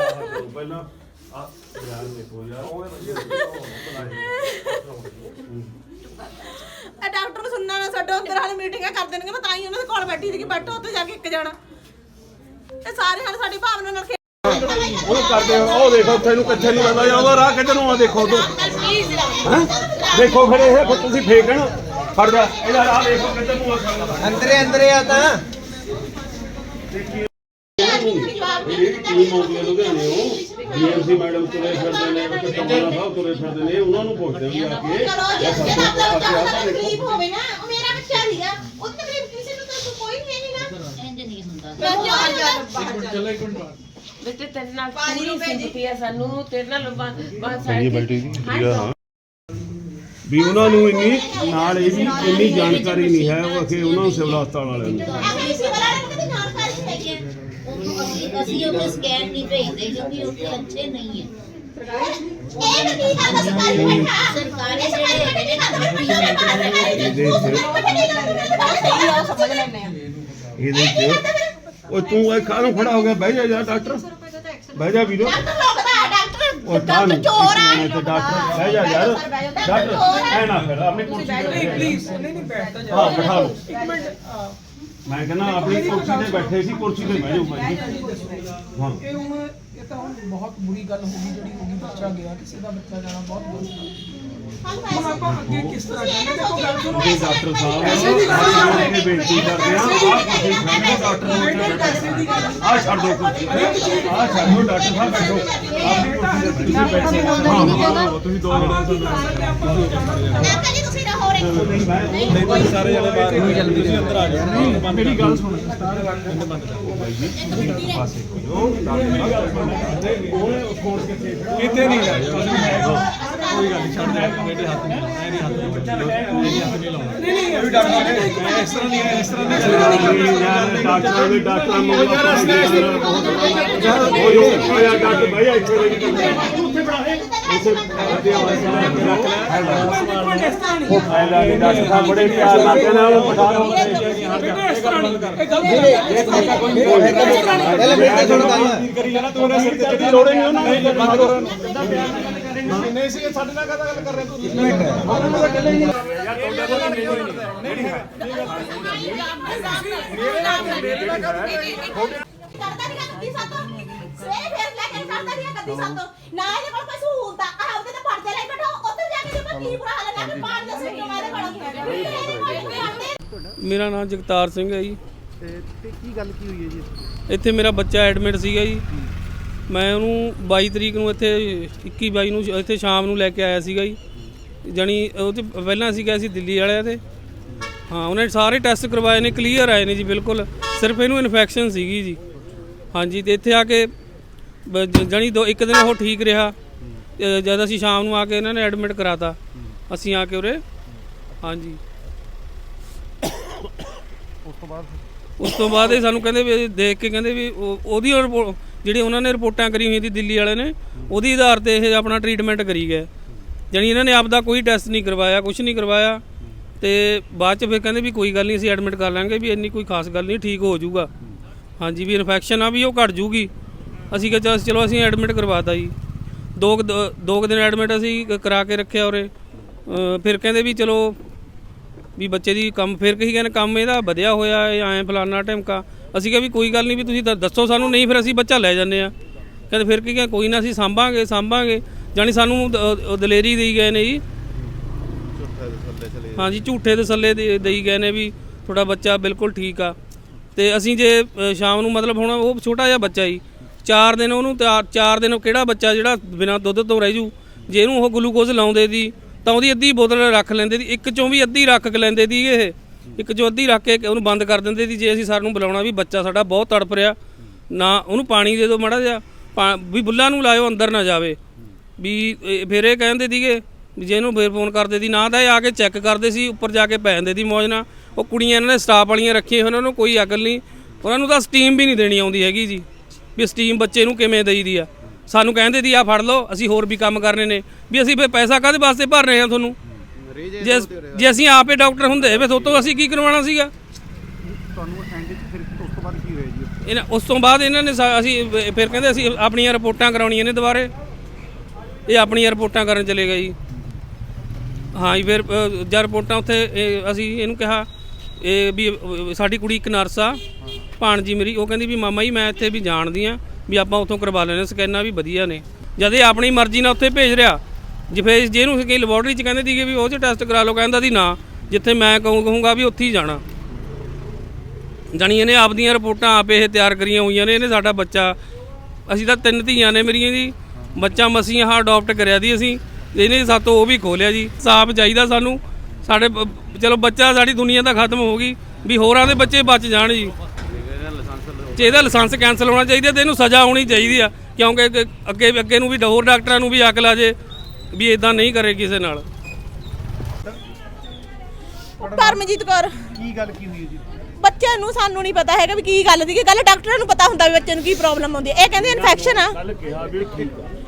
ਪਹਿਲਾਂ ਆ ਯਾਰ ਦੇਖੋ ਯਾਰ ਇਹ ਡਾਕਟਰ ਨੂੰ ਸੁਣਨਾ ਨਾ ਛੱਡੋ ਅੰਦਰ ਹਾਲੇ ਮੀਟਿੰਗਾਂ ਕਰ ਦੇਣਗੇ ਮੈਂ ਤਾਂ ਹੀ ਉਹਨਾਂ ਦੇ ਕੋਲ ਬੈਠੀ ਸੀ ਕਿ ਬੈਠੋ ਉੱਥੇ ਜਾ ਕੇ ਇੱਕ ਜਾਣਾ। ਇਹ ਸਾਰੇ ਹਾਲੇ ਸਾਡੀ ਭਾਵਨਾ ਨਾਲ ਖੇਡ ਉਹ ਕਰਦੇ ਹੋ ਉਹ ਦੇਖੋ ਉੱਥੇ ਨੂੰ ਕਿੱਥੇ ਨੂੰ ਜਾਂਦਾ ਜਾਂਦਾ ਰਾਹ ਕਿੱਧਰ ਨੂੰ ਆ ਦੇਖੋ ਤੂੰ? ਦੇਖੋ ਫਿਰ ਇਹ ਫਿਰ ਤੁਸੀਂ ਫੇਕਣ ਫੜ ਜਾ ਇਹਦਾ ਰਾਹ ਦੇਖੋ ਕਿੱਧਰ ਨੂੰ ਆ ਸਕਦਾ। ਅੰਦਰੇ ਅੰਦਰੇ ਆ ਤਾਂ। ਟੀਮ ਆਉਂਦੀ ਹੈ ਲੁਧਿਆਣੇ ਉਹ ਡੀਐਮਸੀ ਮੈਡਮ ਤੁਰੇ ਫਿਰਦੇ ਨੇ ਤੇ ਕਮਾਣਾ ਸਾਹਿਬ ਤੁਰੇ ਫਿਰਦੇ ਨੇ ਉਹਨਾਂ ਨੂੰ ਪੁੱਛਦੇ ਵੀ ਆ ਕੇ ਚਲੋ ਇਹ ਜੇ ਸਾਡੇ ਆ ਤਾਂ ਤਾਂ ਦੇਖੋ। ਤਕਲੀਫ ਹੋਵੇ ਨਾ ਉਹ ਮੇਰਾ ਬੱਚਾ ਸੀਗਾ ਉਹ ਤਕਲੀਫ ਕਿਸੇ ਨੂੰ ਤਾਂ ਕੋਈ ਨਹੀਂ ਹੈਗਾ ਇੰਜ ਨਹੀਂ ਹੁੰਦਾ। ਮੈਂ ਜੋ ਬੇਟੇ ਤੇਰੇ ਨਾਲ ਪੂਰੀ ਸਿੰਪਤੀ ਆ ਸਾਨੂੰ ਤੇਰੇ ਨਾਲ ਬਾਤ ਸਾਡੀ ਹਾਂ ਵੀ ਉਹਨਾਂ ਨੂੰ ਇੰਨੀ ਨਾਲ ਇਹ ਵੀ ਇੰਨੀ ਜਾਣਕਾਰੀ ਨਹੀਂ ਹੈ ਉਹ ਅਖੇ ਉਹਨਾਂ ਨੂੰ ਸਿਵਲ ਹਸਪਤਾਲ ਵਾਲਿਆਂ ਨੂੰ। ਐਵੇਂ ਸੀ ਵਾਲਾ ਨੂੰ ਕਦੇ ਜਾਣਕਾਰੀ ਨਹੀਂ ਹੈਗੀ ਉਹਨੂੰ ਅਸੀਂ ਅਸੀਂ ਉਹਦੇ ਸਕੈਨ ਨਹੀਂ ਭੇਜਦੇ ਕਿਉਂਕਿ ਉਹ ਅੱਛੇ ਨਹੀਂ ਹੈ ਇਹ ਨਹੀਂ ਕਰਦਾ ਸਰਕਾਰੀ ਬੈਠਾ ਸਰਕਾਰੀ ਜਿਹੜੇ ਹੈਗੇ ਨੇ ਇਹਦੇ ਚ ਸਹੀ ਆ ਸਮਝ ਲੈਣੇ ਆ ਇਹਦੇ ਚ ਉਹ ਤੂੰ ਇਹ ਕਾਹਨੂੰ ਖੜਾ ਹੋ ਗਿਆ ਬਹਿ ਜਾ ਯਾਰ ਡਾਕਟਰ ਬਹਿ ਜਾ ਵੀਰੋ ਡਾਕਟਰ ਲੋਕਦਾ ਡਾਕਟਰ ਉਹ ਡਾਕਟਰ ਚੋਰ ਆ ਤੇ ਡਾਕਟਰ ਬਹਿ ਜਾ ਯਾਰ ਡਾਕਟਰ ਐ ਨਾ ਫਿਰ ਆਪਣੀ ਕੁਰਸੀ ਤੇ ਪਲੀਜ਼ ਨਹੀਂ ਨਹੀਂ ਬੈਠ ਜਾ ਹਾਂ ਬਿਠਾ ਲਓ ਇੱਕ ਮਿੰਟ ਮੈਂ ਕਹਿੰਦਾ ਆਪਣੀ ਕੁਰਸੀ ਤੇ ਬੈਠੇ ਸੀ ਕੁਰਸੀ ਤੇ ਬਹਿ ਜਾਓ ਭਾਈ ਹਾਂ। ਇਹ ਹੁਣ ਇਹ ਤਾਂ ਹੁਣ ਬਹੁਤ ਬੁਰੀ ਗੱਲ ਹੋ ਗਈ ਜਿਹੜੀ ਹੋ ਗਈ ਬੱਚਾ ਗਿਆ ਕਿਸੇ ਦਾ ਬੱਚਾ ਜਾਣਾ ਬਹੁਤ ਬੁਰੀ ਹੁਣ ਆਪਾਂ ਅੱਗੇ ਕਿਸ ਤਰ੍ਹਾਂ ਕਰਾਂਗੇ ਦੇਖੋ ਗੱਲ ਸੁਣੋ। ਜੀ ਡਾਕਟਰ ਸਾਹਿਬ ਅਸੀਂ ਬੇਨਤੀ ਕਰਦੇ ਹਾਂ ਆਹ ਕੁਰਸੀ ਸਾਹਮਣੇ ਡਾਕਟਰ ਨੂੰ ਆ ਛੱਡ ਦਿਓ ਕੁਰਸੀ ਆ ਛੱਡ ਦਿਓ ਡਾਕਟਰ ਸਾਹਿਬ ਬੈਠੋ। ਆਪਣੀ ਕੁਰਸੀ ਤੇ ਤੁਸੀਂ ਬੈਠੇ। ਹਾਂ ਹਾਂ ਤੁਸੀਂ ਦੋ ਜਣੇ ਅੰਕਲ ਜੀ ਤੁਸੀਂ ਰਹੋ ਰੇ ਮੇਰੀ ਗੱਲ ਸੁਣ। ਪਾਸੇ ਕੋਈ ਉਹ ਫੋਨ ਕਿੱਥੇ ਕਿਤੇ ਨਹੀਂ ਜਾ ਕੁਝ ਨਹੀਂ ਹੈ ਕੋਈ ਗੱਲ ਨਹੀਂ ਛੱਡ ਦੇ ਮੇਰੇ ਹੱਥ ਨਹੀਂ ਮੇਰੇ ਹੱਥ ਨਹੀਂ ਮੇਰੇ ਹੱਥ ਨਹੀਂ ਲਾਉਣਾ। ਨਹੀਂ ਨਹੀਂ। ਵੀ ਡਾਕਟਰ ਨੇ ਇਸ ਤਰ੍ਹਾਂ ਨਹੀਂ ਹੈ ਇਸ ਤਰ੍ਹਾਂ ਨਹੀਂ ਯਾਰ ਡਾਕਟਰਾਂ ਦੇ ਡਾਕਟਰਾਂ ਨੂੰ ਉਹ ਯਾਰ ਡਾਕਟਰ ਭਾਈ ਇੱਥੇ ਰਹੀ ਉੱਥੇ ਬੜਾ ਉਸੇ ਅੱਧੇ ਆਵਾਜ਼ ਨਾਲ ਰੱਖ ਲੈ ਉਹ ਫਾਇਦਾ ਨਹੀਂ ਡਾਕਟਰ ਸਾਹਿਬ ਬੜੇ ਪਿਆਰ ਨਾਲ ਕਹਿੰਦਾ ਉਹ ਬਿਠਾ ਲਓ ਇਸ ਤਰ੍ਹਾਂ ਨਹੀਂ ਇਹ ਗਲਤ ਪਹਿਲੇ ਮੇਰੇ ਤੇ ਸੁਣ ਗੱਲ ਕਰੀ ਜਾਣਾ ਤੂੰ ਮੇਰੇ ਸਿਰ ਤੇ ਲੋੜ ਹੀ ਨਹੀਂ ਉਹਨਾਂ ਨੂੰ ਬੰਦ ਕਰੋ ਨਹੀਂ ਸੀ ਸਾਡੇ ਨਾਲ ਕਦਾ ਗੱਲ ਕਰ ਰਹੇ ਤੂੰ ਕਰਦਾ ਨਹੀਂ ਗੱਦੀ ਸਾਤੋਂ ਸਵੇਰੇ ਫੇਰ ਲੈ ਕੇ ਕਰਦਾ ਨਹੀਂ ਗੱਦੀ ਸਾਤੋਂ ਨਾ ਇਹਦੇ ਕੋਲ ਕੋਈ ਸਹੂਲਤ ਆ ਆਹ ਉਹਦੇ ਤੇ ਪਰਦੇ ਲੈ ਬੈਠੋ ਉੱਧਰ ਜਾ ਕੇ ਦੇਖੋ ਕੀ ਬੁਰਾ ਹਾਲ ਹੈ ਨਾ ਪਾੜ ਦੇ ਸਿੱਟੋ ਮਾਰੇ ਨਾਮ ਜਗਤਾਰ ਸਿੰਘ ਹੈ ਜੀ। ਤੇ ਕੀ ਗੱਲ ਕੀ ਹੋਈ ਹੈ ਜੀ? ਇੱਥੇ ਮੇਰਾ ਬੱਚਾ ਐਡਮਿਟ ਸੀਗਾ ਜੀ। ਮੈਂ ਉਹਨੂੰ 22 ਤਰੀਕ ਨੂੰ ਇੱਥੇ 21 22 ਨੂੰ ਇੱਥੇ ਸ਼ਾਮ ਨੂੰ ਲੈ ਕੇ ਆਇਆ ਸੀਗਾ ਜੀ। ਜਾਣੀ ਉਹ ਤੇ ਪਹਿਲਾਂ ਅਸੀਂ ਗਏ ਸੀ ਦਿੱਲੀ ਵਾਲਿਆਂ ਤੇ। ਹਾਂ ਉਹਨੇ ਸਾਰੇ ਟੈਸਟ ਕਰਵਾਏ ਨੇ ਕਲੀਅਰ ਆਏ ਨੇ ਜੀ ਬਿਲਕੁਲ। ਸਿਰਫ ਇਹਨੂੰ ਇਨਫੈਕਸ਼ਨ ਸੀਗੀ ਜੀ। ਹਾਂਜੀ ਤੇ ਇੱਥੇ ਆ ਕੇ ਬ- ਜ- ਜਾਣੀ ਦੋ ਇੱਕ ਦਿਨ ਉਹ ਠੀਕ ਰਿਹਾ। ਤੇ ਜਦ ਅਸੀਂ ਸ਼ਾਮ ਨੂੰ ਆ ਕੇ ਇਹਨਾਂ ਨੇ ਐਡਮਿਟ ਕਰਾਤਾ ਅਸੀਂ ਆ ਕੇ ਉਰੇ ਹਾਂਜੀ। ਉਸ ਤੋਂ ਬਾਅਦ ਇਹ ਸਾਨੂੰ ਕਹਿੰਦੇ ਵੀ ਦੇਖ ਕੇ ਕਹਿੰਦੇ ਵੀ ਉਹ- ਉਹਦੀ ਰਿਪੋ- ਜਿਹੜੀ ਉਹਨਾਂ ਨੇ ਰਿਪੋਰਟਾਂ ਕਰੀ ਹੋਈਆਂ ਸੀ ਦਿੱਲੀ ਵਾਲੇ ਨੇ ਉਹਦੀ ਆਧਾਰ ਤੇ ਇਹ ਆਪਣਾ ਟ੍ਰੀਟਮੈਂਟ ਕਰੀ ਗਏ। ਜਾਣੀ ਇਹਨਾਂ ਨੇ ਆਪਦਾ ਕੋਈ ਟੈਸਟ ਨਹੀਂ ਕਰਵਾਇਆ ਕੁਝ ਨਹੀਂ ਕਰਵਾਇਆ। ਤੇ ਬਾਅਦ ਚ ਫਿਰ ਕਹਿੰਦੇ ਵੀ ਕੋਈ ਗੱਲ ਨਹੀਂ ਅਸੀਂ ਐਡਮਿਟ ਕਰ ਲਾਂਗੇ ਵੀ ਇੰਨੀ ਕੋਈ ਖਾਸ ਗੱਲ ਨਹੀਂ ਠੀਕ ਹੋ ਜਾਊਗਾ। ਹਾਂਜੀ ਵੀ ਇਨਫੈਕਸ਼ਨ ਆ ਵੀ ਉਹ ਘਟ ਜੂਗੀ ਅਸੀਂ ਕਿਹਾ ਚੱਲ- ਚਲੋ ਅਸੀਂ ਐਡਮਿਟ ਕਰਵਾਤਾ ਜੀ। ਦੋ ਕੁ ਦ- ਦੋ ਕੁ ਦਿਨ ਐਡਮਿਟ ਅਸੀਂ ਕ- ਕਰਾ ਕੇ ਰੱਖਿਆ ਉਰੇ। ਅ, ਫਿਰ ਕਹਿੰਦੇ ਵੀ ਚਲੋ ਵੀ ਬੱਚੇ ਦੀ ਕੰਮ ਫਿਰ ਕਹੀ ਕਹਿੰਦੇ ਕੰਮ ਇਹਦਾ ਵਧਿਆ ਹੋਇਆ ਹੈ ਐਂ ਫਲਾਨਾ ਢਿਮਕਾ। ਅਸੀਂ ਕਿਹਾ ਵੀ ਕੋਈ ਗੱਲ ਨਹੀਂ ਵੀ ਤੁਸੀਂ ਦ- ਦੱਸੋ ਸਾਨੂੰ ਨਹੀਂ ਫਿਰ ਅਸੀਂ ਬੱਚਾ ਲੈ ਜਾਂਦੇ ਆ ਕਹਿੰਦੇ ਫਿਰ ਕੀ ਕਹਿੰਦੇ ਕੋਈ ਨਾ ਅਸੀਂ ਸਾਂਭਾਂਗੇ ਸਾਂਭਾਂਗੇ। ਜਾਣੀ ਸਾਨੂੰ ਦ- ਅ, ਦਲੇਰੀ ਦੇਈ ਗਏ ਨੇ ਜੀ। ਹਾਂਜੀ ਝੂਠੇ ਤਸੱਲੇ ਦੇ ਦੇਈ ਗਏ ਨੇ ਵੀ ਤੁਹਾਡਾ ਬੱਚਾ ਬਿਲਕੁਲ ਠੀਕ ਆ। ਤੇ ਅਸੀਂ ਜੇ ਅ, ਸ਼ਾਮ ਨੂੰ ਮਤਲਬ ਹੁਣ ਉਹ ਛੋਟਾ ਜਿਹਾ ਬੱਚਾ ਜੀ ਚਾਰ ਦਿਨ ਉਹਨੂੰ ਤਿਆਰ- ਚਾਰ ਦਿਨ ਉਹ ਕਿਹੜਾ ਬੱਚਾ ਜਿਹੜਾ ਬਿਨਾਂ ਦੁੱਧ ਤੋਂ ਰਹਿ ਜੂ? ਜੇ ਇਹਨੂੰ ਉਹ ਗਲੂਕੋਜ਼ ਲਾਉਂਦੇ ਦੀ, ਤਾਂ ਉਹਦੀ ਅੱਧੀ ਬੋਤਲ ਰੱਖ ਲੈਂਦੇ ਦੀ, ਇੱਕ ਚੋਂ ਵੀ ਅੱਧੀ ਰੱਖ ਕੇ ਲੈਂਦੇ ਦੀ ਇਹ। ਇੱਕ ਚੋਂ ਅੱਧੀ ਰੱਖ ਕੇ ਉਹਨੂੰ ਬੰਦ ਕਰ ਦਿੰਦੇ ਦੀ, ਜੇ ਅਸੀਂ ਸਰ ਨੂੰ ਬੁਲਾਉਣਾ ਵੀ ਬੱਚਾ ਸਾਡਾ ਬਹੁਤ ਤੜਪ ਰਿਹਾ, ਨਾ ਉਹਨੂੰ ਪਾਣੀ ਦੇ ਦਿਓ ਮਾੜਾ ਜਿਹਾ, ਪਾ- ਵੀ ਬੁੱਲਾਂ ਨੂੰ ਲਾਇਓ, ਅੰਦਰ ਨਾ ਜਾਵੇ। ਵੀ ਫਿਰ ਇਹ ਕਹਿੰਦੇ ਸੀਗੇ, ਵੀ ਜੇ ਇਹਨੂੰ ਫੇਰ ਫੋਨ ਕਰਦੇ ਦੀ, ਨਾ ਤਾਂ ਇਹ ਆ ਕੇ ਚੈੱਕ ਕਰਦੇ ਸੀ, ਉੱਪਰ ਜਾ ਕੇ ਪੈ ਜਾਂਦੇ ਦੀ ਮੌਜ ਉਹ ਕੁੜੀਆਂ ਇਹਨਾਂ ਨੇ ਸਟਾਫ ਵਾਲੀਆਂ ਰੱਖੀਆਂ ਉਹਨਾਂ ਨੂੰ ਕੋਈ ਅਕਲ ਨਹੀਂ। ਉਹਨਾਂ ਨੂੰ ਤਾਂ ਸਟੀਮ ਵੀ ਨਹੀਂ ਦੇਣੀ ਆਉਂਦੀ ਹੈਗੀ ਜੀ। ਵੀ ਸਟੀਮ ਬੱਚੇ ਨੂੰ ਕਿਵੇਂ ਦੇਈਦੀ ਆ? ਸਾਨੂੰ ਕਹਿੰਦੇ ਦੀ ਆ ਫੜ ਲਓ ਅਸੀਂ ਹੋਰ ਵੀ ਕੰਮ ਕਰਨੇ ਨੇ। ਵੀ ਅਸੀਂ ਫੇਰ ਪੈਸਾ ਕਾਹਦੇ ਵਾਸਤੇ ਭਰ ਰਹੇ ਹਾਂ ਤੁਹਾਨੂੰ? ਜੇ ਜੇ ਅਸੀਂ ਆਪੇ ਡਾਕਟਰ ਹੁੰਦੇ ਫੇ ਤੋਂ ਅਸੀਂ ਕੀ ਕਰਵਾਉਣਾ ਸੀਗਾ? ਤੁਹਾਨੂੰ ਅਟੈਂਡ ਫਿਰ ਉਸ ਤੋਂ ਬਾਅਦ ਕੀ ਹੋਇਆ ਜੀ? ਇਹਨਾਂ ਉਸ ਤੋਂ ਬਾਅਦ ਇਹਨਾਂ ਨੇ ਅਸੀਂ ਫਿਰ ਕਹਿੰਦੇ ਅਸੀਂ ਆਪਣੀਆਂ ਰਿਪੋਰਟਾਂ ਕਰਾਉਣੀਆਂ ਨੇ ਦੁਬਾਰੇ। ਇਹ ਆਪਣੀਆਂ ਰਿਪੋਰਟਾਂ ਕਰਨ ਚਲੇ ਗਏ ਜੀ। ਹਾਂ ਜੀ ਫਿਰ ਜਦ ਰਿਪੋਰਟਾਂ ਉੱਥੇ ਅਸੀਂ ਇਹਨੂੰ ਕਿਹਾ ਇਹ ਵੀ ਸਾਡੀ ਕੁੜੀ ਇੱਕ ਨਰਸ ਆ। ਭਾਣਜੀ ਮੇਰੀ, ਉਹ ਕਹਿੰਦੀ ਵੀ ਮਾਮਾ ਜੀ, ਮੈਂ ਇੱਥੇ ਵੀ ਜਾਣਦੀ ਆ ਵੀ ਆਪਾਂ ਉੱਥੋਂ ਕਰਵਾ ਲੈਣੇ ਸਕੈਨਾਂ ਵੀ ਵਧੀਆ ਨੇ। ਜਦ ਇਹ ਆਪਣੀ ਮਰਜ਼ੀ ਨਾਲ ਉੱਥੇ ਭੇਜ ਰਿਹਾ, ਜੇ ਜਿਹਨੂੰ ਕਈ ਲੈਬੋਰਟਰੀ ਚ ਕਹਿੰਦੇ ਸੀਗੇ ਵੀ ਉਹ ਚ ਟੈਸਟ ਕਰਾ ਲਓ, ਕਹਿੰਦਾ ਸੀ ਨਾ, ਜਿੱਥੇ ਮੈਂ ਕਹੂੰ ਕਹੂੰਗਾ ਵੀ ਉੱਥੇ ਹੀ ਜਾਣਾ। ਜਾਣੀ ਇਹਨੇ ਆਪਦੀਆਂ ਰਿਪੋਰਟਾਂ ਆਪ ਇਹ ਤਿਆਰ ਕਰੀਆਂ ਹੋਈਆਂ ਨੇ, ਇਹਨੇ ਸਾਡਾ ਬੱਚਾ, ਅਸੀਂ ਤਾਂ ਤਿੰਨ ਧੀਆਂ ਨੇ ਮੇਰੀਆਂ ਜੀ, ਬੱਚਾ ਮਸੀਂ ਆਹ ਅਡਾਪਟ ਕਰਿਆ ਦੀ ਅਸੀਂ, ਇਹਨੇ ਸਾਤੋਂ ਉਹ ਵੀ ਖੋਲਿਆ ਜੀ, ਸਾਫ਼ ਚਾਹੀਦਾ ਸਾਨੂੰ, ਸਾਡੇ ਚਲੋ ਬੱਚਾ ਸਾਡੀ ਦੁਨੀਆ ਤਾਂ ਖਤਮ ਹੋ ਗਈ, ਵੀ ਹੋਰਾਂ ਦੇ ਬੱਚੇ ਬਚ ਜਾਣ ਜੀ। ਤੇ ਇਹਦਾ ਲਾਇਸੈਂਸ ਕੈਨਸਲ ਹੋਣਾ ਚਾਹੀਦਾ ਤੇ ਇਹਨੂੰ ਸਜ਼ਾ ਹੋਣੀ ਚਾਹੀਦੀ ਆ ਕਿਉਂਕਿ ਅੱਗੇ- ਅੱਗੇ ਨੂੰ ਵੀ ਹੋਰ ਡਾਕਟਰਾਂ ਨੂੰ ਵੀ ਅਕਲ ਆ ਜੇ ਵੀ ਇਦਾਂ ਨਹੀਂ ਕਰੇ ਕਿਸੇ ਨਾਲ। ਪਰਮਜੀਤ ਕੌਰ। ਕੀ ਗੱਲ ਕੀ ਹੋਈ ਜੀ? ਬੱਚੇ ਨੂੰ ਸਾਨੂੰ ਨਹੀਂ ਪਤਾ ਹੈਗਾ ਵੀ ਕੀ ਗੱਲ ਦੀ ਗੱਲ ਡਾਕਟਰਾਂ ਨੂੰ ਪਤਾ ਹੁੰਦਾ ਵੀ ਬੱਚੇ ਨੂੰ ਕੀ ਪ੍ਰੋਬਲਮ ਆਉਂਦੀ ਹੈ। ਇਹ ਕਹਿੰਦੇ ਇਨਫੈਕਸ਼ਨ ਆ।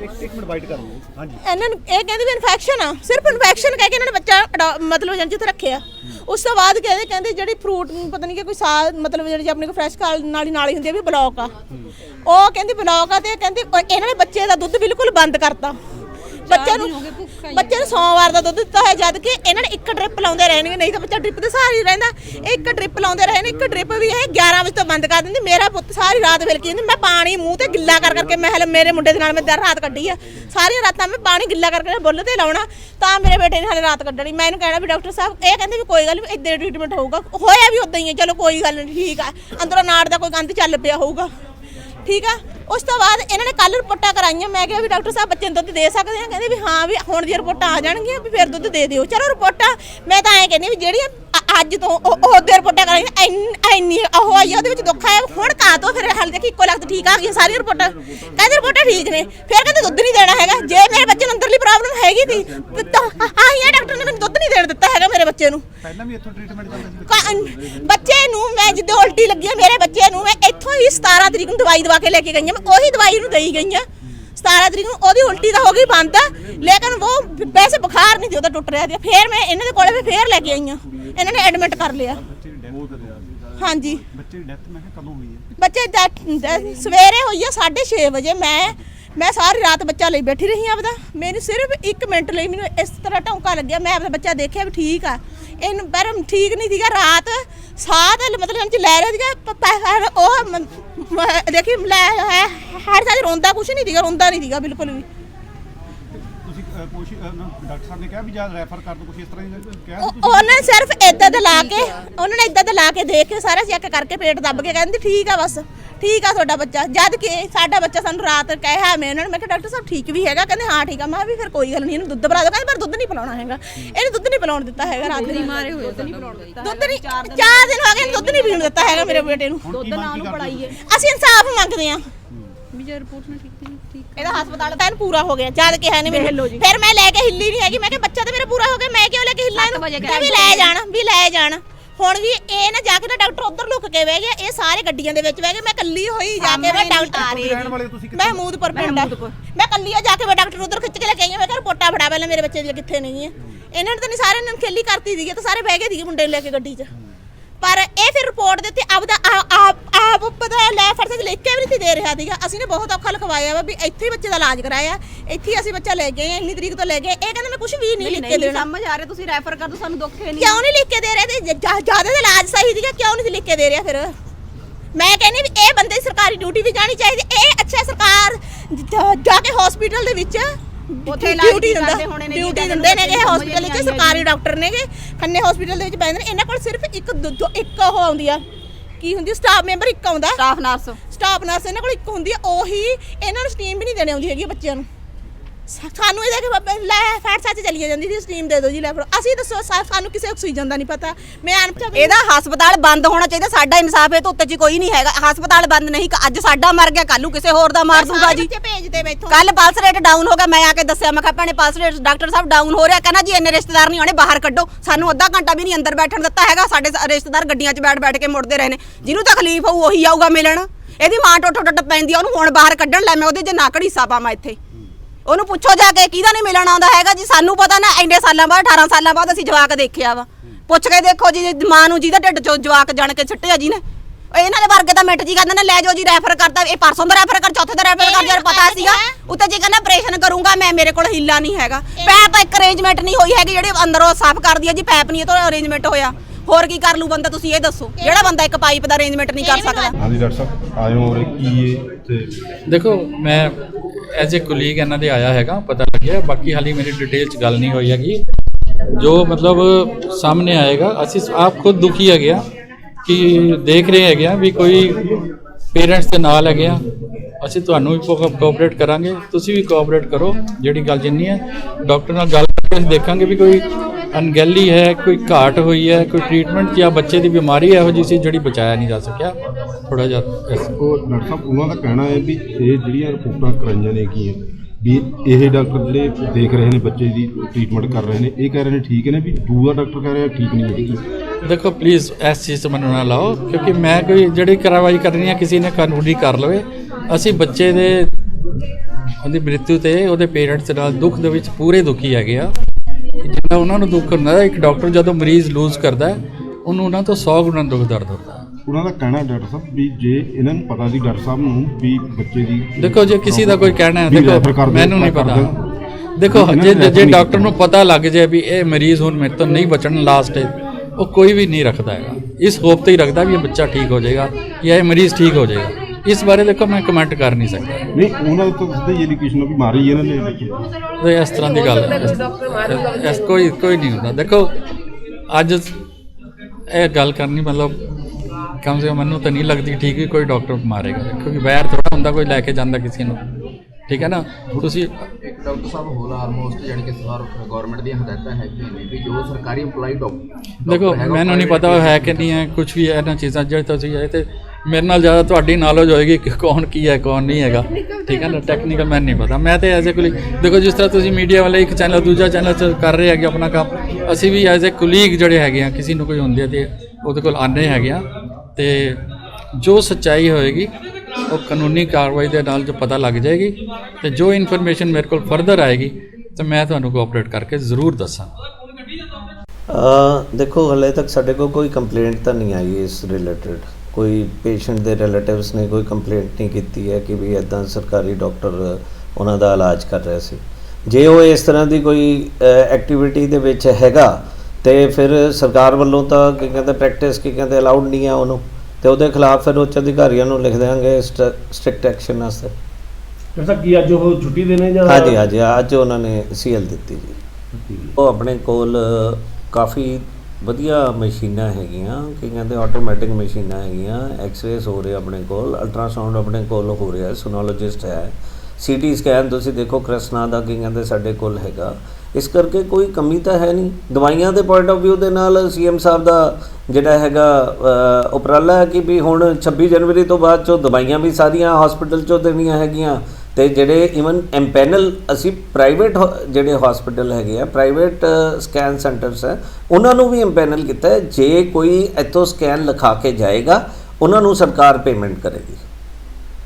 ਇੱਕ ਇੱਕ ਮਿੰਟ ਵਾਈਟ ਕਰ ਲਓ। ਹਾਂਜੀ। ਇਹਨਾਂ ਨੂੰ ਇਹ ਕਹਿੰਦੇ ਵੀ ਇਨਫੈਕਸ਼ਨ ਆ। ਸਿਰਫ ਇਨਫੈਕਸ਼ਨ ਕਹਿ ਕੇ ਇਹਨਾਂ ਨੇ ਬੱਚਾ ਅਡਾ- ਮਤਲਬ ਜਨ ਜਿੱਥੇ ਰੱਖਿਆ। ਉਸ ਤੋਂ ਬਾਅਦ ਕਹਿੰਦੇ ਕਹਿੰਦੇ ਜਿਹੜੀ ਫਰੂਟ ਨੂੰ ਪਤਾ ਨਹੀਂ ਕਿ ਕੋਈ ਸਾਹ ਮਤਲਬ ਜਿਹੜੀ ਆਪਣੇ ਕੋ ਫਰੈਸ਼ ਕਾਲ ਨਾਲੀ ਨਾਲੀ ਹੁੰਦੀ ਆ ਵੀ ਬਲੌਕ ਆ। ਉਹ ਕਹਿੰਦੀ ਬਲੌਕ ਆ ਤੇ ਕਹਿੰਦੇ ਉਹ- ਇਹਨਾਂ ਨੇ ਬੱਚੇ ਦਾ ਦੁੱਧ ਬਿਲਕੁਲ ਬੰਦ ਕਰਤਾ। ਬੱਚੇ ਨੂੰ ਬੱਚੇ ਨੂੰ ਸੋਮਵਾਰ ਦਾ ਦੁੱਧ ਦਿੱਤਾ ਹੋਇਆ ਜਦ ਕਿ ਇਹਨਾਂ ਨੇ ਇੱਕ ਡ੍ਰਿਪ ਲਾਉਂਦੇ ਰਹਿਣਗੇ ਨਹੀਂ ਤਾਂ ਬੱਚਾ ਡ੍ਰਿਪ ਦੇ ਸਹਾਰੇ ਹੀ ਰਹਿੰਦਾ। ਇਹ ਇੱਕ ਡ੍ਰਿਪ ਲਾਉਂਦੇ ਰਹੇ ਨੇ ਇੱਕ ਡ੍ਰਿਪ ਵੀ ਇਹ 11 ਵਜੇ ਤੋਂ ਬੰਦ ਕਰ ਦਿੰਦੀ ਮੇਰਾ ਪੁੱਤ ਸਾਰੀ ਰਾਤ ਵੇਲ ਕਹਿੰਦੀ ਮੈਂ ਪਾਣੀ ਮੂੰਹ ਤੇ ਗਿੱਲਾ ਕਰ ਕਰਕੇ ਮੈਂ ਹਲੇ ਮੇਰੇ ਮੁੰਡੇ ਦੇ ਨਾਲ ਮੈਂ ਦਰ ਰਾਤ ਕੱਢੀ ਆ। ਸਾਰੀਆਂ ਰਾਤਾਂ ਮੈਂ ਪਾਣੀ ਗਿੱਲਾ ਕਰਕੇ ਬੁੱਲ ਤੇ ਲਾਉਣਾ ਤਾਂ ਮੇਰੇ ਬੇਟੇ ਨੇ ਹਲੇ ਰਾਤ ਕੱਢਣੀ। ਮੈਂ ਇਹਨੂੰ ਕਹਿਣਾ ਵੀ ਡਾਕਟਰ ਸਾਹਿਬ ਇਹ ਕਹਿੰਦੇ ਵੀ ਕੋਈ ਗੱਲ ਨਹੀਂ ਇੱਦਾਂ ਟ੍ਰੀਟਮੈਂਟ ਹੋਊਗਾ। ਹੋਇਆ ਵੀ ਉਦਾਂ ਹੀ ਹੈ ਚਲੋ ਕੋਈ ਗੱਲ ਨਹੀਂ ਠੀਕ ਆ। ਅੰਦਰੋਂ ਨਾੜ ਦਾ ਕੋਈ ਗੰਦ ਚੱਲ ਪਿਆ ਹੋਊਗਾ। ਠੀਕ ਆ? ਉਸ ਤੋਂ ਬਾਅਦ ਇਹਨਾਂ ਨੇ ਕੱਲ ਰਿਪੋਰਟਾਂ ਕਰਾਈਆਂ। ਮੈਂ ਕਿਹਾ ਵੀ ਡਾਕਟਰ ਸਾਹਿਬ ਬੱਚੇ ਨੂੰ ਦੁੱਧ ਦੇ ਸਕਦੇ ਆ। ਕਹਿੰਦੇ ਵੀ ਹਾਂ ਵੀ ਹੁਣ ਦੀਆਂ ਰਿਪੋਰਟਾਂ ਆ ਜਾਣਗੀਆਂ ਵੀ ਫਿਰ ਦੁੱਧ ਦੇ ਦਿਓ। ਚਲੋ ਰਿਪੋਰਟਾਂ ਮੈਂ ਤਾਂ ਐਂ ਕਹਿੰਦੀ ਵੀ ਜਿਹੜੀਆਂ ਅੱਜ ਤੋਂ ਉਹ ਉਹਦੇ ਰਿਪੋਰਟਾਂ ਕਰਾਈਆਂ ਇੰਨ- ਉਹ ਆਈ ਆ, ਉਹਦੇ ਵਿੱਚ ਦੁੱਖ ਆਇਆ। ਹੁਣ ਕਾ ਤੋਂ ਫਿਰ ਹਾਲੇ ਤੱਕ ਇੱਕੋ ਲੱਖ ਠੀਕ ਆ ਗਈਆਂ ਸਾਰੀਆਂ ਰਿਪੋਰਟਾਂ। ਕਹਿੰਦੇ ਰਿਪੋਰਟਾਂ ਠੀਕ ਨੇ ਫਿਰ ਕਹਿੰਦੇ ਦੁੱਧ ਨਹੀਂ ਦੇਣਾ ਹੈਗਾ। ਜੇ ਮੇਰੇ ਬੱਚੇ ਨੂੰ ਹੈਗੀ ਸੀ? ਤੇ ਤਾਂ ਡਾਕਟਰ ਨੇ ਮੈਨੂੰ ਦੁੱਧ ਨਹੀਂ ਦੇਣ ਦਿੱਤਾ ਹੈਗਾ ਮੇਰੇ ਬੱਚੇ ਨੂੰ। ਪਹਿਲਾਂ ਵੀ ਇੱਥੋਂ ਟ੍ਰੀਟਮੈਂਟ ਚੱਲਦਾ ਸੀ? ਕ- ਬੱਚੇ ਨੂੰ ਮੈਂ ਜਿੱਦੇ ਉਲਟੀ ਲੱਗੀ ਆ ਮੇਰੇ ਬੱਚੇ ਨੂੰ ਮੈਂ ਇੱਥੋਂ ਹੀ 17 ਤਰੀਕ ਨੂੰ ਦਵਾਈ ਦਵਾ ਕੇ ਲੈ ਕੇ ਗਈ ਆ। ਮੈਂ ਉਹੀ ਦਵਾਈ ਨੂੰ ਦੇਈ ਗਈ ਆ। 17 ਤਰੀਕ ਨੂੰ ਉਹਦੀ ਉਲਟੀ ਤਾਂ ਹੋ ਗਈ ਬੰਦ। ਲੇਕਿਨ ਉਹ ਵੈਸੇ ਬੁਖਾਰ ਨਹੀਂ ਸੀ ਉਹਦਾ ਟੁੱਟ ਰਿਹਾ ਸੀ। ਫਿਰ ਮੈਂ ਇਹਨਾਂ ਦੇ ਕੋਲੇ ਵੀ ਫੇਰ ਲੈ ਕੇ ਆਈ ਆ। ਇਹਨਾਂ ਨੇ ਐਡਮਿਟ ਕਰ ਲਿਆ। ਬੱਚੇ ਦੀ ਡੈਥ ਹਾਂਜੀ। ਬੱਚੇ ਦੀ ਡੈਥ ਮੈਂ ਕਿਹਾ ਕਦੋਂ ਹੋਈ ਹੈ? ਬੱਚੇ ਦਾ- ਦਾ- ਸਵੇਰੇ ਹੋਈ ਆ 6:30 ਵਜੇ। ਮੈਂ ਮੈਂ ਸਾਰੀ ਰਾਤ ਬੱਚਾ ਲਈ ਬੈਠੀ ਰਹੀ ਆਪਦਾ। ਮੈਨੂੰ ਸਿਰਫ 1 ਮਿੰਟ ਲਈ ਮੈਨੂੰ ਇਸ ਤਰ੍ਹਾਂ ਢੌਂਕਾ ਲੱਗਿਆ। ਮੈਂ ਆਪਦਾ ਬੱਚਾ ਦੇਖਿਆ ਵੀ ਠੀਕ ਆ। ਇਹਨੂੰ ਪਰ ਠੀਕ ਨਹੀਂ ਸੀਗਾ। ਰਾਤ ਸਾਹ ਦਾ ਮਤਲਬ ਇੰਜ ਲੈ ਰਿਹਾ ਸੀਗਾ। ਉਹ ਦੇਖੀ, ਲੈ ਹੈ ਹਰ ਸਾਲ ਰੋਂਦਾ ਕੁਛ ਨਹੀਂ ਸੀਗਾ। ਰੋਂਦਾ ਨਹੀਂ ਸੀਗਾ ਬਿਲਕੁਲ ਵੀ। ਨਾ, ਡਾਕਟਰ ਸਾਹਿਬ ਨੇ ਕਿਹਾ ਵੀ ਜਾਂ ਰੈਫਰ ਕਰ ਦੋ ਕੁਛ ਇਸ ਤਰ੍ਹਾਂ ਦੀ ਕਿਹਾ ਸੀ ਤੁਸੀਂ? ਉਹਨਾਂ ਨੇ ਸਿਰਫ ਇਦਾਂ ਦਾ ਲਾ ਕੇ ਉਹਨਾਂ ਨੇ ਇਦਾਂ ਦਾ ਲਾ ਕੇ ਦੇਖ ਕੇ ਸਾਰਾ ਚੈੱਕ ਕਰਕੇ ਪੇਟ ਦੱਬ ਕੇ ਕਹਿੰਦੇ ਠੀਕ ਆ ਬਸ ਠੀਕ ਆ ਤੁਹਾਡਾ ਬੱਚਾ। ਜਦ ਕਿ ਸਾਡਾ ਬੱਚਾ ਸਾਨੂੰ ਰਾਤ ਕਹਿਆ ਮੈਂ ਉਹਨਾਂ ਨੂੰ ਮੈਂ ਕਿਹਾ ਡਾਕਟਰ ਸਾਹਿਬ ਠੀਕ ਵੀ ਹੈਗਾ ਕਹਿੰਦੇ ਹਾਂ ਠੀਕ ਆ। ਮੈਂ ਵੀ ਫਿਰ ਕੋਈ ਗੱਲ ਨਹੀਂ ਇਹਨੂੰ ਦੁੱਧ ਪਿਲਾ ਦਿਓ। ਕਹਿੰਦੇ ਪਰ ਦੁੱਧ ਨਹੀਂ ਪਿਲਾਉਣਾ ਹੈਗਾ। ਇਹਨੂੰ ਦੁੱਧ ਨਹੀਂ ਪਿਲਾਉਣ ਦਿੱਤਾ ਹੈਗਾ ਰਾਤ ਨੂੰ। ਮਾਰੇ ਹੋਏ ਦੁੱਧ ਨਹੀਂ ਪਿਲਾਉਣ ਦਿੱਤਾ ਦੁੱਧ ਨਹੀਂ ਚਾਰ ਦਿਨ ਹੋ ਗਏ ਇਹਨੂੰ ਦੁੱਧ ਨਹੀਂ ਪੀਣ ਦਿੱਤਾ ਹੈਗਾ ਮੇਰੇ ਬੇਟੇ ਨੂੰ। ਹੁਣ ਕੀ ਮੰਗ ਕੀ ਕਰਦੇ ਹੋ? ਅਸੀਂ ਇਨਸਾਫ ਮੰਗਦੇ ਆ ਇਹਦਾ ਹਸਪਤਾਲ ਤਾਂ ਇਹਨੂੰ ਪੂਰਾ ਹੋ ਗਿਆ। ਜਦ ਕਿ ਹੈ ਨਹੀਂ ਮੈਨੂੰ ਫਿਰ ਮੈਂ ਲੈ ਕੇ ਹਿੱਲੀ ਨਹੀਂ ਹੈਗੀ। ਮੈਂ ਕਿਹਾ ਬੱਚਾ ਤਾਂ ਮੇਰਾ ਪੂਰਾ ਹੋ ਗਿਆ। ਮੈਂ ਕਿਉਂ ਲੈ ਕੇ ਹਿੱਲਾਂ ਇਹਨੂੰ? ਵੀ ਲੈ ਜਾਣ ਵੀ ਲੈ ਜਾਣ। ਹੁਣ ਵੀ ਇਹ ਨਾ ਜਾ ਕੇ ਨਾ ਡਾਕਟਰ ਉਧਰ ਲੁੱਕ ਕੇ ਬਹਿ ਗਿਆ। ਇਹ ਸਾਰੇ ਗੱਡੀਆਂ ਦੇ ਵਿੱਚ ਬਹਿ ਗਏ ਮੈਂ ਕੱਲੀ ਹੋਈ ਜਾ ਕੇ ਮੈਂ ਡਾਕਟਰ ਮਹਿਮੂਦਪੁਰ ਪਿੰਡ ਆ। ਮੈਂ ਕੱਲੀ ਆ ਜਾ ਕੇ ਮੈਂ ਡਾਕਟਰ ਉਧਰ ਖਿੱਚ ਕੇ ਲੈ ਕੇ ਆਈ। ਮੈਂ ਕਿਹਾ ਰਿਪੋਰਟਾਂ ਫੜਾ ਪਹਿਲਾਂ ਮੇਰੇ ਬੱਚੇ ਦੀਆਂ ਕਿੱਥੇ ਨਹੀਂ ਹੈ ਇਹਨਾਂ ਨੇ ਤਾਂ ਨਹੀਂ ਸਾਰਿਆਂ ਨੇ ਖੇਲੀ ਕਰਤੀ ਸੀਗੀ। ਤੇ ਸਾਰੇ ਬਹਿ ਗਏ ਸੀਗੇ ਮੁੰਡੇ ਨੂੰ ਲੈ ਕੇ ਗੱਡੀ 'ਚ। ਪਰ ਇਹ ਫਿਰ ਰਿਪੋਰਟ ਦਿੱਤੀ ਆਪਦਾ ਆ- ਆਪ ਆਪ ਪਤਾ ਲੈ ਫਰਜ਼ ਲਿਖ ਕੇ ਵੀ ਨਹੀਂ ਸੀ ਦੇ ਰਿਹਾ ਸੀਗਾ। ਅਸੀਂ ਨੇ ਬਹੁਤ ਔਖਾ ਲਿਖਵਾਇਆ ਵਾ ਵੀ ਇੱਥੇ ਹੀ ਬੱਚੇ ਦਾ ਇਲਾਜ ਕਰਾਇਆ ਇੱਥੇ ਹੀ ਅਸੀਂ ਬੱਚਾ ਲੈ ਗਏ ਹਾਂ, ਇੰਨੀ ਤਰੀਕ ਤੋਂ ਲੈ ਗਏ। ਇਹ ਕਹਿੰਦਾ ਮੈਂ ਕੁਝ ਵੀ ਨਹੀਂ ਲਿਖ ਕੇ ਦੇਣਾ। ਸਮਝ ਆ ਰਿਹਾ ਤੁਸੀਂ ਰੈਫਰ ਕਰ ਦੋ ਸਾਨੂੰ ਦੁੱਖ ਹੈ ਨਹੀਂ। ਕਿਉਂ ਨਹੀਂ ਲਿਖ ਕੇ ਦੇ ਰਹੇ? ਤੇ ਜ਼ਿਆਦਾ ਦਾ ਇਲਾਜ ਸਹੀ ਸੀਗਾ ਕਿਉਂ ਨਹੀਂ ਲਿਖ ਕੇ ਦੇ ਰਿਹਾ ਫਿਰ? ਮੈਂ ਕਹਿੰਦੀ ਵੀ ਇਹ ਬੰਦੇ ਦੀ ਸਰਕਾਰੀ ਡਿਊਟੀ ਵੀ ਜਾਣੀ ਚਾਹੀਦੀ। ਇਹ ਅੱਛਾ ਸਰਕਾਰ ਜ- ਜਾ ਕੇ ਹਸਪੀਟਲ ਦੇ ਵਿੱਚ ਉੱਥੇ ਡਿਊਟੀ ਦਿੰਦਾ ਡਿਊਟੀ ਦਿੰਦੇ ਨੇ ਕਿ ਸਮਝ ਹਸਪੀਟਲ ਵਿੱਚ ਸਰਕਾਰੀ ਡਾਕਟਰ ਨੇਗੇ ਖੰਨੇ ਹਸਪੀਟਲ ਦੇ ਵਿੱਚ ਬੈਠਦੇ ਨੇ ਇਹਨਾਂ ਕੋਲ ਸਿਰਫ ਇੱਕ ਇੱਕ ਉਹ ਆਉਂਦੀ ਆ। ਕੀ ਹੁੰਦੀ ਸਟਾਫ ਮੈਂਬਰ ਇੱਕ ਆਉਂਦਾ। ਸਟਾਫ ਨਰਸ ਸਟਾਫ ਨਰਸ ਇਹਨਾਂ ਕੋਲ ਇੱਕ ਹੁੰਦੀ ਆ ਉਹੀ ਇਹਨਾਂ ਨੂੰ ਸਟੀਮ ਵੀ ਨਹੀਂ ਦੇਣੀ ਆਉਂਦੀ ਹੈਗੀ ਬੱਚਿਆਂ ਨੂੰ। ਸਾਨੂੰ ਇਹਦਾ ਕਿ ਬਾਬਾ ਲੈ ਫੈਟ ਸੱਚ ਚਲੀ ਜਾਂਦੀ ਸੀ ਸਟੀਮ ਦੇ ਦਿਓ ਜੀ ਲੈ ਫੜੋ। ਅਸੀਂ ਦੱਸੋ ਸਾਨੂੰ ਕਿਸੇ ਆਕਸੀਜਨ ਦਾ ਨਹੀਂ ਪਤਾ। ਮੈਂ ਇਹਦਾ ਹਸਪਤਾਲ ਬੰਦ ਹੋਣਾ ਚਾਹੀਦਾ ਸਾਡਾ ਇਨਸਾਫ ਇਹ ਤੋਂ ਉੱਤੇ ਜੀ ਕੋਈ ਨਹੀਂ ਹੈਗਾ। ਹਸਪਤਾਲ ਬੰਦ ਨਹੀਂ ਅੱਜ ਸਾਡਾ ਮਰ ਗਿਆ ਕੱਲੂ ਕਿਸੇ ਹੋਰ ਦਾ ਮਾਰ ਦੂਗਾ ਜੀ। ਕੱਲ ਪਲਸ ਰੇਟ ਡਾਊਨ ਹੋ ਗਿਆ ਮੈਂ ਆ ਕੇ ਦੱਸਿਆ ਮੈਂ ਕਿਹਾ ਭੈਣੇ ਪਲਸ ਰੇਟ ਡਾਕਟਰ ਸਾਹਿਬ ਡਾਊਨ ਹੋ ਰਿਹਾ ਕਹਿੰਦਾ ਜੀ ਇੰਨੇ ਰਿਸ਼ਤੇਦਾਰ ਨਹੀਂ ਆਉਣੇ ਬਾਹਰ ਕੱਢੋ। ਸਾਨੂੰ ਅੱਧਾ ਘੰਟਾ ਵੀ ਨਹੀਂ ਅੰਦਰ ਬੈਠਣ ਦਿੱਤਾ ਹੈਗਾ ਸਾਡੇ ਰਿਸ਼ਤੇਦਾਰ ਗੱਡੀਆਂ 'ਚ ਬੈਠ ਬੈਠ ਕੇ ਮੁੜਦੇ ਰਹੇ ਨੇ। ਜਿਹਨੂੰ ਤਕਲੀਫ ਹੋਊ ਉਹੀ ਆਊਗਾ ਮਿਲਣ। ਇਹਦੀ ਮਾਂ ਟੁੱਟ ਟੁੱਟ ਪੈਂਦੀ ਆ ਉਹਨੂੰ ਹੁਣ ਬਾਹਰ ਕੱਢਣ ਲੈ ਮੈਂ ਉਹਦੇ 'ਚ ਨਾਕੜੀ ਸਾਪਾ ਮੈਂ ਇੱਥੇ। ਉਹਨੂੰ ਪੁੱਛੋ ਜਾ ਕੇ ਕਿਹਦਾ ਨਹੀਂ ਮਿਲਣ ਆਉਂਦਾ ਹੈਗਾ ਜੀ ਸਾਨੂੰ ਪਤਾ ਨਾ ਇੰਨੇ ਸਾਲਾਂ ਬਾਅਦ 18 ਸਾਲਾਂ ਬਾਅਦ ਅਸੀਂ ਜਵਾਕ ਦੇਖਿਆ ਵਾ। ਪੁੱਛ ਕੇ ਦੇਖੋ ਜੀ ਮਾਂ ਨੂੰ ਜਿਹਦਾ ਢਿੱਡ ਚੋਂ ਜਵਾਕ ਜਾਣ ਕੇ ਛੱਟਿਆ ਜੀ ਨੇ ਇਹਨਾਂ ਦੇ ਵਰਗੇ ਤਾਂ ਮਿੰਟ ਜੀ ਕਹਿੰਦੇ ਨੇ ਲੈ ਜਾਓ ਜੀ ਰੈਫਰ ਕਰਤਾ ਇਹ ਪਰਸੋਂ ਦਾ ਰੈਫਰ ਕਰ ਚੌਥੇ ਦਾ ਰੈਫਰ ਕਰ ਯਾਰ ਪਤਾ ਸੀਗਾ ਉੱਤੇ ਜੀ ਕਹਿੰਦਾ ਆਪਰੇਸ਼ਨ ਕਰੂੰਗਾ ਮੈਂ ਮੇਰੇ ਕੋਲ ਹਿੱਲਾ ਨਹੀਂ ਹੈਗਾ। ਪੈਪ ਇੱਕ ਅਰੇਂਜਮੈਂਟ ਨਹੀਂ ਹੋਈ ਹੈਗੀ ਜਿਹੜੀ ਅੰਦਰੋਂ ਸਾਫ਼ ਕਰਦੀ ਹੈ ਜੀ ਪੈਪ ਨਹੀਂ ਇਹ ਤੋਂ ਅਰੇਂਜਮੈਂਟ ਹੋਇਆ। ਹੋਰ ਕੀ ਕਰ ਲੂ ਬੰਦਾ ਤੁਸੀਂ ਇਹ ਦੱਸੋ ਜਿਹੜਾ ਬੰਦਾ ਇੱਕ ਪਾਈਪ ਦਾ ਅਰੇਂਜਮੈਂਟ ਨਹੀਂ ਕਰ ਸਕਦਾ? ਹਾਂਜੀ ਡਾਕਟਰ ਸਾਹਿਬ ਆਇਓ ਉਰੇ ਕੀ ਇਹ ਤੇ ਦੇਖੋ ਮੈਂ ਐਜ਼ ਅ ਕੋਲੀਗ ਇਹਨਾਂ ਦੇ ਆਇਆ ਹੈਗਾ, ਪਤਾ ਲੱਗਿਆ। ਬਾਕੀ ਹਾਲੀ ਮੇਰੀ ਡਿਟੇਲ ਚ ਗੱਲ ਨਹੀਂ ਹੋਈ ਹੈਗੀ। ਜੋ ਮਤਲਬ ਸਾਹਮਣੇ ਆਏਗਾ, ਅਸੀਂ ਆਪ ਖੁਦ ਦੁਖੀ ਹੈਗੇ ਆ ਕਿ ਦੇਖ ਰਹੇ ਹੈਗੇ ਆ ਵੀ ਕੋਈ ਪੇਰੈਂਟਸ ਦੇ ਨਾਲ ਹੈਗੇ ਆ। ਅਸੀਂ ਤੁਹਾਨੂੰ ਵੀ ਕੋਆਪਰੇਟ ਕਰਾਂਗੇ। ਤੁਸੀਂ ਵੀ ਕੋਆਪਰੇਟ ਕਰੋ। ਜਿਹੜੀ ਗੱਲ ਜਿੰਨੀ ਹੈ ਡਾਕਟਰ ਨਾਲ ਗੱਲ ਕਰਕੇ ਦੇਖਾਂਗੇ ਵੀ ਕੋਈ ਅਣਗਹਿਲੀ ਹੈ ਕੋਈ ਘਾਟ ਹੋਈ ਹੈ ਕੋਈ ਟ੍ਰੀਟਮੈਂਟ ਜਾਂ ਬੱਚੇ ਦੀ ਬਿਮਾਰੀ ਇਹੋ ਜਿਹੀ ਸੀ ਜਿਹੜੀ ਬਚਾਇਆ ਨਹੀਂ ਜਾ ਸਕਿਆ? ਥੋੜਾ ਜਿਹਾ ਉਹ ਡਾਕਟਰ ਸਾਹਿਬ ਉਹਨਾਂ ਦਾ ਕਹਿਣਾ ਹੈ ਵੀ ਇਹ ਜਿਹੜੀਆਂ ਰਿਪੋਰਟਾਂ ਕਰਾਈਆਂ ਨੇ ਕੀ ਵੀ ਇਹ ਡਾਕਟਰ ਜਿਹੜੇ ਦੇਖ ਰਹੇ ਨੇ ਬੱਚੇ ਦੀ ਟ੍ਰੀਟਮੈਂਟ ਕਰ ਰਹੇ ਨੇ ਇਹ ਕਹਿ ਰਹੇ ਨੇ ਠੀਕ ਨੇ ਵੀ ਦੂਆ ਡਾਕਟਰ ਕਹਿ ਰਿਹਾ ਠੀਕ ਨਹੀਂ ਹੈਗੀ ਦੇਖੋ ਪਲੀਜ਼ ਇਸ ਚੀਜ਼ ਤੋਂ ਮੈਨੂੰ ਨਾ ਲਾਓ ਕਿਉਂਕਿ ਮੈਂ ਕੋਈ ਜਿਹੜੀ ਕਾਰਵਾਈ ਕਰਨੀ ਹੈ ਕਿਸੇ ਨੇ ਕਾਨੂੰਨੀ ਕਰ ਲਵੇ। ਅਸੀਂ ਬੱਚੇ ਦੇ ਉਹਦੀ ਮ੍ਰਿਤੂ ਤੇ ਉਹਦੇ ਪੇਰੈਂਟਸ ਨਾਲ ਦੁੱਖ ਦੇ ਵਿੱਚ ਪੂਰੇ ਦੁਖੀ ਹੈਗੇ ਆ। ਜਿਹੜਾ ਉਹਨਾਂ ਨੂੰ ਦੁੱਖ ਹੁੰਦਾ ਹੈ ਇੱਕ ਡਾਕਟਰ ਜਦੋਂ ਮਰੀਜ਼ ਲੂਜ਼ ਕਰਦਾ ਹੈ, ਉਹਨੂੰ ਉਹਨਾਂ ਤੋਂ 100 ਗੁਣਾ ਦੁੱਖ ਦਰਦ ਹੁੰਦਾ ਹੈ। ਉਹਨਾਂ ਦਾ ਕਹਿਣਾ ਡਾਕਟਰ ਸਾਹਿਬ ਵੀ ਜੇ ਇਹਨਾਂ ਨੂੰ ਪਤਾ ਸੀ ਡਾਕਟਰ ਸਾਹਿਬ ਨੂੰ ਵੀ ਬੱਚੇ ਦੀ ਦੇਖੋ ਜੇ ਕਿਸੇ ਦਾ ਕੋਈ ਕਹਿਣਾ ਹੈ ਵੀ refer ਦੇਖੋ ਦਿਓ, ਮੈਨੂੰ ਨਹੀਂ ਕਰ ਪਤਾ। ਦਿਓ। ਦੇਖੋ ਇਹਨਾਂ ਜੇ ਨੇ refer ਜੇ ਨਹੀਂ ਡਾਕਟਰ ਨੂੰ ਪਤਾ ਲੱਗ ਜਾਏ ਵੀ ਇਹ ਮਰੀਜ਼ ਹੁਣ ਮੇਰੇ ਤੋਂ ਨਹੀਂ ਬਚਣ ਲਾਸਟ ਉਹ ਕੋਈ ਵੀ ਨਹੀਂ ਰੱਖਦਾ ਹੈਗਾ। ਇਸ ਹੋਪ ਤੇ ਹੀ ਰੱਖਦਾ ਵੀ ਇਹ ਬੱਚਾ ਠੀਕ ਹੋ ਜਾਏਗਾ ਜਾਂ ਇਹ ਮਰੀਜ਼ ਠੀਕ ਹੋ ਜਾਏਗਾ। ਇਸ ਬਾਰੇ ਦੇਖੋ ਮੈਂ ਕਮੈਂਟ ਕਰ ਨਹੀਂ ਸਕਦਾ। ਨਹੀਂ ਉਹਨਾਂ ਤੋਂ ਸਿੱਧੇ ਐਲੀਗੇਸ਼ਨ ਵੀ ਮਾਰੀ ਇਹਨਾਂ ਨੇ। ਤੇ ਇਸ ਤਰ੍ਹਾਂ ਦੀ ਗੱਲ ਹੈ। ਇਸ- ਇਸ ਕੋਈ ਕੋਈ ਨਹੀਂ ਹੁੰਦਾ। ਦੇਖੋ ਅੱਜ ਇਹ ਗੱਲ ਕਰਨੀ ਮਤਲਬ ਕਮ ਸੇ ਕਮ ਮੈਨੂੰ ਤਾਂ ਨਹੀਂ ਲੱਗਦੀ ਠੀਕ ਵੀ ਕੋਈ ਡਾਕਟਰ ਮਾਰੇਗਾ। ਕਿਉਂਕਿ ਵੈਰ ਥੋੜਾ ਹੁੰਦਾ ਕੋਈ ਲੈ ਕੇ ਜਾਂਦਾ ਕਿਸੇ ਨੂੰ। ਠੀਕ ਹੈ ਨਾ? ਤੁਸੀਂ ਇੱਕ ਡਾਕਟਰ ਸਾਹਿਬ ਹੋਰ ਆਲਮੋਸਟ ਜਾਨੀ ਕਿ ਸਰ ਗਵਰਨਮੈਂਟ ਦੀਆਂ ਹਦਾਇਤਾਂ ਹੈਗੀਆਂ ਨੇ ਵੀ ਜੋ ਸਰਕਾਰੀ EMPLOYE ਡਾਕਟਰ ਦੇਖੋ ਮੈਨੂੰ ਨਹੀਂ ਪਤਾ ਉਹ ਹੈ ਕਿ ਨਹੀਂ ਹੈ ਕੁਝ ਵੀ ਹੈ ਇਹਨਾਂ ਚੀਜ਼ਾਂ ਜਿਹੜੇ ਤੁਸੀਂ ਆਏ ਤੇ ਮੇਰੇ ਨਾਲ ਜ਼ਿਆਦਾ ਤੁਹਾਡੀ ਨੌਲੇਜ ਹੋਏਗੀ ਕਿ ਕੌਣ ਕੀ ਹੈ ਕੌਣ ਨਹੀਂ ਹੈਗਾ। ਠੀਕ ਹੈ ਨਾ? ਟੈਕਨੀਕਲ ਮੈਨੂੰ ਨਹੀਂ ਪਤਾ। ਮੈਂ ਤੇ ਐਜ਼ ਅ ਕੁਲੀਗ ਦੇਖੋ ਜਿਸ ਤਰ੍ਹਾਂ ਤੁਸੀਂ ਮੀਡੀਆ ਵਾਲੇ ਇੱਕ ਚੈਨਲ ਦੂਜਾ ਚੈਨਲ ਕਰ ਰਹੇ ਹੈਗੇ ਆਪਣਾ ਕੰਮ ਅਸੀਂ ਵੀ ਐਜ਼ ਅ ਕੁਲੀਗ ਜਿਹੜੇ ਹੈਗੇ ਆ ਕਿਸੇ ਨੂੰ ਕੋਈ ਹੁੰਦੇ ਆ ਤੇ ਉਹਦੇ ਕੋਲ ਆਨੇ ਹੈਗੇ ਆ। ਤੇ ਜੋ ਸੱਚਾਈ ਹੋਏਗੀ ਉਹ ਕਾਨੂੰਨੀ ਕਾਰਵਾਈ ਦੇ ਨਾਲ ਜੋ ਪਤਾ ਲੱਗ ਜਾਏਗੀ ਤੇ ਜੋ ਇਨਫੋਰਮੇਸ਼ਨ ਮੇਰੇ ਕੋਲ ਫਰਦਰ ਆਏਗੀ ਤੇ ਮੈਂ ਤੁਹਾਨੂੰ ਕੋਆਪਰੇਟ ਕਰਕੇ ਜ਼ਰੂਰ ਦੱਸਾਂਗਾ ਅ ਦੇਖੋ ਹਲੇ ਤੱਕ ਸਾਡੇ ਕੋਲ ਕੋਈ ਕੰਪਲੇਂਟ ਤਾਂ ਨਹੀਂ ਆਈ ਇਸ ਰਿਲੇਟਡ ਕੋਈ ਪੇਸ਼ੈਂਟ ਦੇ ਰਿਲੇਟਿਵਸ ਨੇ ਕੋਈ ਕੰਪਲੇਂਟ ਨਹੀਂ ਕੀਤੀ ਹੈ ਕਿ ਵੀ ਇਦਾਂ ਸਰਕਾਰੀ ਡਾਕਟਰ ਉਹਨਾਂ ਦਾ ਇਲਾਜ ਕਰ ਰਿਹਾ ਸੀ। ਜੇ ਉਹ ਇਸ ਤਰ੍ਹਾਂ ਦੀ ਕੋਈ ਐਕਟੀਵਿਟੀ ਦੇ ਵਿੱਚ ਹੈਗਾ ਤੇ ਫਿਰ ਸਰਕਾਰ ਵੱਲੋਂ ਤਾਂ ਕੀ ਕਹਿੰਦੇ ਪ੍ਰੈਕਟਿਸ ਕੀ ਕਹਿੰਦੇ ਅਲਾਉਡ ਨਹੀਂ ਆ ਉਹਨੂੰ ਤੇ ਉਹਦੇ ਖਿਲਾਫ ਫਿਰ ਉੱਚ ਅਧਿਕਾਰੀਆਂ ਨੂੰ ਲਿਖ ਦੇਵਾਂਗੇ ਸਟ੍ਰਿਕਟ ਐਕਸ਼ਨ ਵਾਸਤੇ। ਜੈਸਾ ਕੀ ਅੱਜ ਉਹ ਛੁੱਟੀ ਦੇ ਨੇ ਜਾਂ ਹਾਂਜੀ ਹਾਂਜੀ ਅੱਜ ਉਹਨਾਂ ਨੇ ਸੀਐਲ ਦਿੱਤੀ ਜੀ। ਉਹ ਆਪਣੇ ਕੋਲ ਕਾਫੀ ਵਧੀਆ ਮਸ਼ੀਨਾਂ ਹੈਗੀਆਂ ਕੀ ਕਹਿੰਦੇ ਆਟੋਮੈਟਿਕ ਮਸ਼ੀਨਾਂ ਹੈਗੀਆਂ ਐਕਸ-ਰੇਸ ਹੋ ਰਹੇ ਆਪਣੇ ਕੋਲ ਅਲਟਰਾਸਾਊਂਡ ਆਪਣੇ ਕੋਲ ਹੋ ਰਿਹਾ ਸੋਨੋਲੋਜਿਸਟ ਹੈ। ਸੀਟੀ ਸਕੈਨ ਤੁਸੀਂ ਦੇਖੋ ਕ੍ਰਿਸ਼ਨਾ ਦਾ ਕਈਆਂ ਦੇ ਸਾਡੇ ਕੋਲ ਹੈਗਾ। ਇਸ ਕਰਕੇ ਕੋਈ ਕਮੀ ਤਾਂ ਹੈ ਨਹੀਂ। ਦਵਾਈਆਂ ਦੇ ਪੁਆਇੰਟ ਆਫ View ਦੇ ਨਾਲ ਸੀਐਮ ਸਾਹਿਬ ਦਾ ਜਿਹੜਾ ਹੈਗਾ ਉਪਰਾਲਾ ਹੈ ਕਿ ਵੀ ਹੁਣ 26 ਜਨਵਰੀ ਤੋਂ ਬਾਅਦ ਚੋਂ ਦਵਾਈਆਂ ਵੀ ਸਾਰੀਆਂ ਹਸਪੀਟਲ ਚੋਂ ਦੇਣੀਆਂ ਹੈਗੀਆਂ। ਤੇ ਜਿਹੜੇ ਇਵਨ ਐਮਪੈਨਲ ਅਸੀਂ ਪ੍ਰਾਈਵੇਟ ਜਿਹੜੇ ਹਸਪੀਟਲ ਹੈਗੇ ਆ ਪ੍ਰਾਈਵੇਟ ਸਕੈਨ ਸੈਂਟਰਸ ਹੈ, ਉਹਨਾਂ ਨੂੰ ਵੀ ਐਮਪੈਨਲ ਕੀਤਾ ਜੇ ਕੋਈ ਇੱਥੋਂ ਸਕੈਨ ਲਿਖਾ ਕੇ ਜਾਏਗਾ, ਉਹਨਾਂ ਨੂੰ ਸਰਕਾਰ ਪੇਮੈਂਟ ਕਰੇਗੀ।